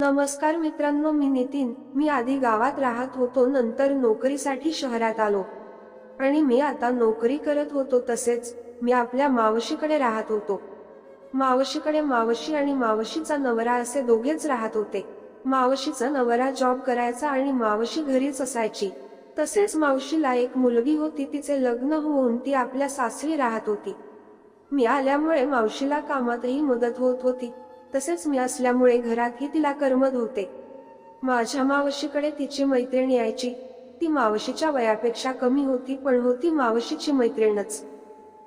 नमस्कार मित्रांनो मी नितीन. मी आधी गावात राहत होतो नंतर नोकरीसाठी शहरात आलो. आणि मी आता नोकरी करत होतो तसेच मी आपल्या मावशीकडे राहत होतो. मावशीकडे मावशी आणि मावशीचा नवरा असे दोघेच राहत होते. मावशीचा नवरा जॉब करायचा आणि मावशी घरीच असायची. तसेच मावशीला एक मुलगी होती तिचे लग्न होऊन ती आपल्या सासरी राहत होती. मी आल्यामुळे मावशीला कामातही मदत होत होती. तसेच मी असल्यामुळे घरातही तिला करमत होते. माझ्या मावशीकडे तिची मैत्रीण यायची. ती मावशीच्या वयापेक्षा कमी होती पण होती मावशीची मैत्रीणच.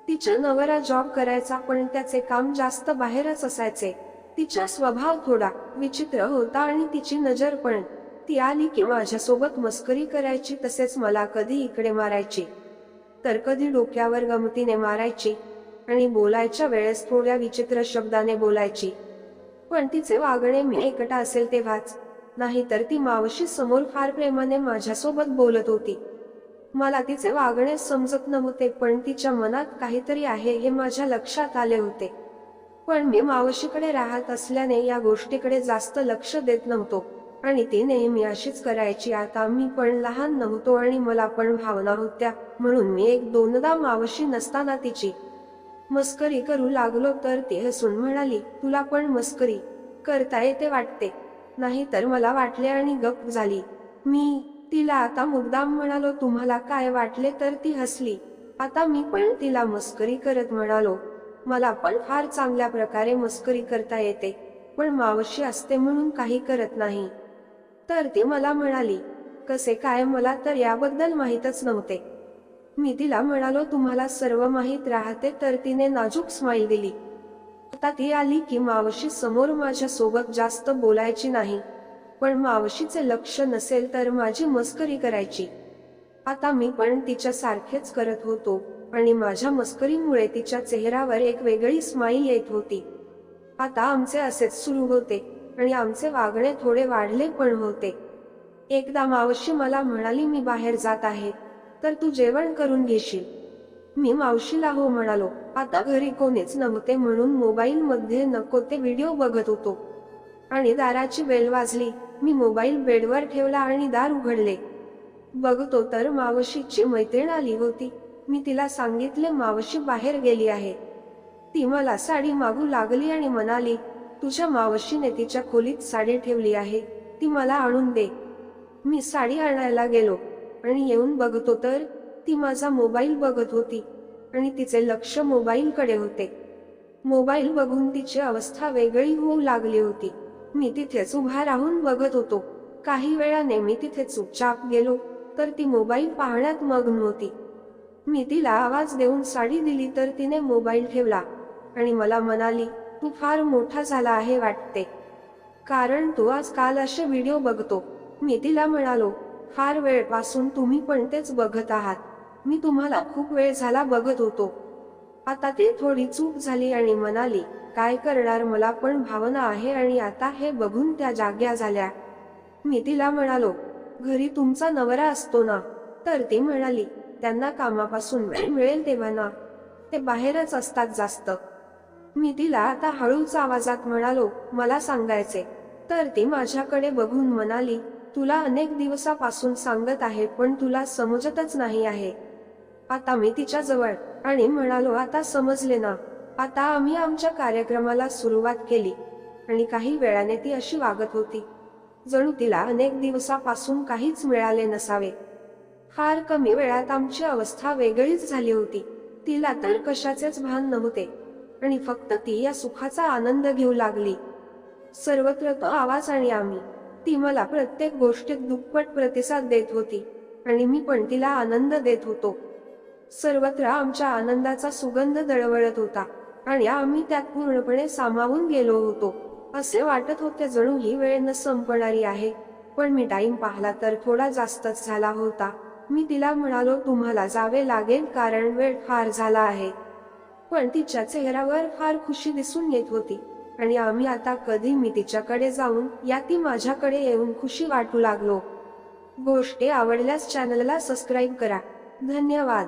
तिचा नवरा जॉब करायचा पण त्याचे काम जास्त बाहेरच असायचे. तिचा स्वभाव थोडा विचित्र होता आणि तिची नजर पण. ती आली की माझ्यासोबत मस्करी करायची तसेच मला कधी इकडे मारायची. तर कधी डोक्यावर गमतीने मारायची आणि बोलायच्या वेळेस थोड्या विचित्र शब्दाने बोलायची. पण तिचे वागणे मी एकटा असेल तेव्हाच. नाहीतर ती मावशी समोर फार प्रेमाने माझ्यासोबत बोलत होती. मला तिचे वागणे समजत नव्हते पण तिच्या मनात काहीतरी आहे हे माझ्या लक्षात आले होते. पण मी मावशीकडे राहत असल्याने या गोष्टीकडे जास्त लक्ष देत नव्हतो. आणि ती नेहमी अशीच करायची. आता मी पण लहान नव्हतो आणि मला पण भावना होत्या. म्हणून मी एक दोनदा मावशी नसताना तिची मस्करी करू लागलो तर ती हसून म्हणाली तुला पण मस्करी? करता येते वाटते. नाही तर मला वाटले आणि गप झाली. मी? तिला आता मुद्दाम म्हणालो तुम्हाला काय वाटले तर ती हसली. आता मी पण तिला मस्करी करत म्हणालो. मला पण फार चांगल्या प्रकारे मस्करी करता येते. पण मावशी असते म्हणून काही करत नाही. तर ती मला म्हणाली कसे काय? मला तर याबद्दल माहीतच नव्हते. मी तिला म्हणालो तुम्हाला सर्व माहीत राहते. तर तिने नाजूक स्माईल दिली. आता ती आली की मावशी समोर माझ्या सोबत जास्त बोलायची नाही. पण मावशीचे लक्ष नसेल तर माझी मस्करी करायची. आता मी पण तिच्या सारखेच करत होतो आणि माझ्या मस्करीमुळे तिच्या चेहऱ्यावर एक वेगळी स्माईल येत होती. आता आमचे असेच सुरू होते आणि आमचे वागणे थोडे वाढले पण होते. एकदा मावशी मला म्हणाली मी बाहेर जात आहे. तर तू जेवण करून घेशील. मी मावशीला हो म्हणालो आता घरी कोणीच नव्हते म्हणून मोबाईल मध्ये नको ते व्हिडिओ बघत होतो. आणि दाराची बेल वाजली. मी मोबाईल बेडवर ठेवला आणि दार उघडले. बघतो तर मावशीची मैत्रीण आली होती. मी तिला सांगितले मावशी बाहेर गेली आहे. ती मला साडी मागू लागली आणि म्हणाली तुझ्या मावशीने तिच्या खोलीत साडी ठेवली आहे. ती मला आणून दे. मी साडी आणायला गेलो. आणि येऊन बघतो तर ती माझा मोबाईल बघत होती आणि तिचे लक्ष मोबाईलकडे होते. मोबाईल बघून तिची अवस्था वेगळी होऊ लागली होती. मी तिथेच उभा राहून बघत होतो. काही वेळाने मी तिथे चुपचाप गेलो तर ती मोबाईल पाहण्यात मग्न होती. मी तिला आवाज देऊन साडी दिली तर तिने मोबाईल ठेवला आणि मला म्हणाली तू फार मोठा झाला आहे वाटते. कारण तू आजकाल असे व्हिडिओ बघतो. मी तिला म्हणालो फार वेळपासून तुम्ही पण तेच बघत आहात. मी तुम्हाला खूप वेळ झाला बघत होतो. आता ती थोडी चूक झाली आणि म्हणाली काय करणार मला पण भावना आहे आणि आता हे बघून त्या जाग्या झाल्या. मी तिला म्हणालो घरी तुमचा नवरा असतो ना? तर ती म्हणाली त्यांना कामापासून वेळ मिळेल तेव्हा ना. ते बाहेरच असतात जास्त. मी तिला आता हळूच आवाजात म्हणालो मला सांगायचे तर ती माझ्याकडे बघून म्हणाली तुला अनेक दिवसापासून सांगत आहे पण तुला समजतच नाही आहे. आता मी तिच्या जवळ आणि म्हणालो आता समजले ना. आता आम्ही आमच्या कार्यक्रमाला सुरुवात केली. आणि काही वेळाने ती अशी वागत होती. जणू तिला अनेक दिवसापासून काहीच मिळाले नसावे. फार कमी वेळात आमची अवस्था वेगळीच झाली होती. तिला तर कशाचेच भान नव्हते. आणि फक्त ती या सुखाचा आनंद घेऊ लागली. सर्वत्र तो आवाज आणि आम्ही ती मला प्रत्येक गोष्टीत दुप्पट प्रतिसाद देत होती आणि मी पण तिला आनंद देत होतो. सर्वत्र आमच्या आनंदाचा सुगंध दळवळत होता आणि आम्ही त्यात पूर्णपणे सामावून गेलो होतो. असे वाटत होते जणू ही वेळ न संपणारी आहे. पण मी टाईम पाहला तर थोडा जास्तच झाला होता. मी तिला म्हणालो तुम्हाला जावे लागेल कारण वेळ फार झाला आहे. पण तिच्या चेहऱ्यावर फार खुशी दिसून येत होती. आणि आम्ही आता कधी मी तिच्याकडे जाऊन या ती माझ्याकडे येऊन खुशी वाटू लागलो. गोष्टी आवडल्यास चॅनलला सबस्क्राईब करा. धन्यवाद.